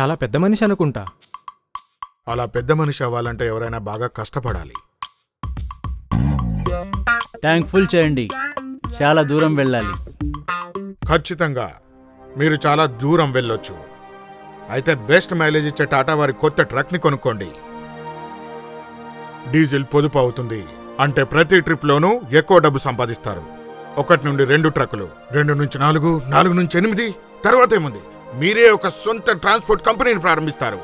చాలా పెద్ద మనిషి అనుకుంటా. అలా పెద్ద మనిషి అవ్వాలంటే ఎవరైనా బాగా కష్టపడాలి. ట్యాంక్ ఫుల్ చేయండి. చాలా దూరం వెళ్ళాలి. ఖచ్చితంగా. మీరు చాలా దూరం వెళ్ళొచ్చు. అయితే బెస్ట్ మైలేజ్ ఇచ్చే టాటా వారి కొత్త ట్రక్ని కొనుక్కోండి. డీజిల్ పొదుపు అవుతుంది. అంటే ప్రతి ట్రిప్ లోనూ ఎక్కువ డబ్బు సంపాదిస్తారు. ఒకటి నుండి రెండు ట్రక్కులు. రెండు నుంచి నాలుగు నాలుగు నుంచి ఎనిమిది తర్వాత ఏముంది? మీరే ఒక సొంత ట్రాన్స్పోర్ట్ కంపెనీని ప్రారంభిస్తారు.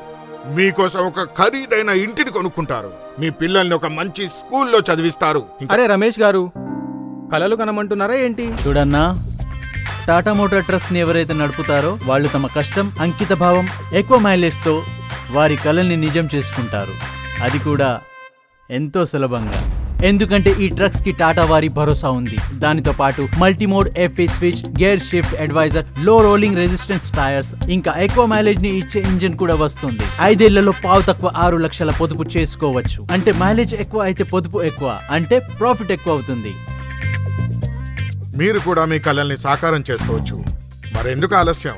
మీకోసం ఒక ఖరీదైన ఇంటిని కొనుక్కుంటారు. మీ పిల్లల్ని ఒక మంచి స్కూల్లో చదివిస్తారు. అరే రమేష్ గారు కలలు కనమంటున్నారా ఏంటి? చూడన్నా టాటా మోటార్ ట్రక్స్ని ఎవరైతే నడుపుతారో వాళ్ళు తమ కష్టం అంకిత భావం ఎక్కువ మైలేజ్తో వారి కళల్ని నిజం చేసుకుంటారు. అది కూడా ఎంతో సులభంగా. ఎందుకంటే ఈ ట్రక్స్కి టాటా వారి భరోసా ఉంది. దానితో పాటు multimode FE switch gear shift అడ్వైజర్లో rolling resistance tyres ఇంకా ఎక్కువ మైలేజ్ని ఇచ్చే ఇంజిన్ కూడా వస్తుంది. ఐదేళ్ళలో పావు తక్కువ ఆరు లక్షల పొదుపు చేసుకోవచ్చు. అంటే మైలేజ్ ఎక్కువ అయితే పొదుపు ఎక్కువ అంటే ప్రాఫిట్ ఎక్కువ అవుతుంది. మీరు కూడా మీ కళల్ని సాకారం చేసుకోవచ్చు. మరెందుకు ఆలస్యం?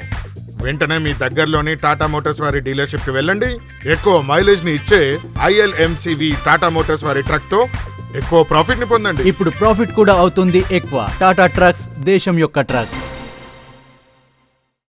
వెంటనే మీ దగ్గరలోని టాటా మోటార్స్ వారి డీలర్షిప్కి వెళ్ళండి. ఎక్కువ మైలేజ్ని ఇచ్చే ఐఎల్ఎంసివి టాటా మోటార్స్ వారి ట్రక్తో ఎక్కువ ప్రాఫిట్ని పొందండి. ఇప్పుడు ప్రాఫిట్ కూడా అవుతుంది ఎక్కువ. టాటా ట్రక్స్ దేశం యొక్క ట్రక్స్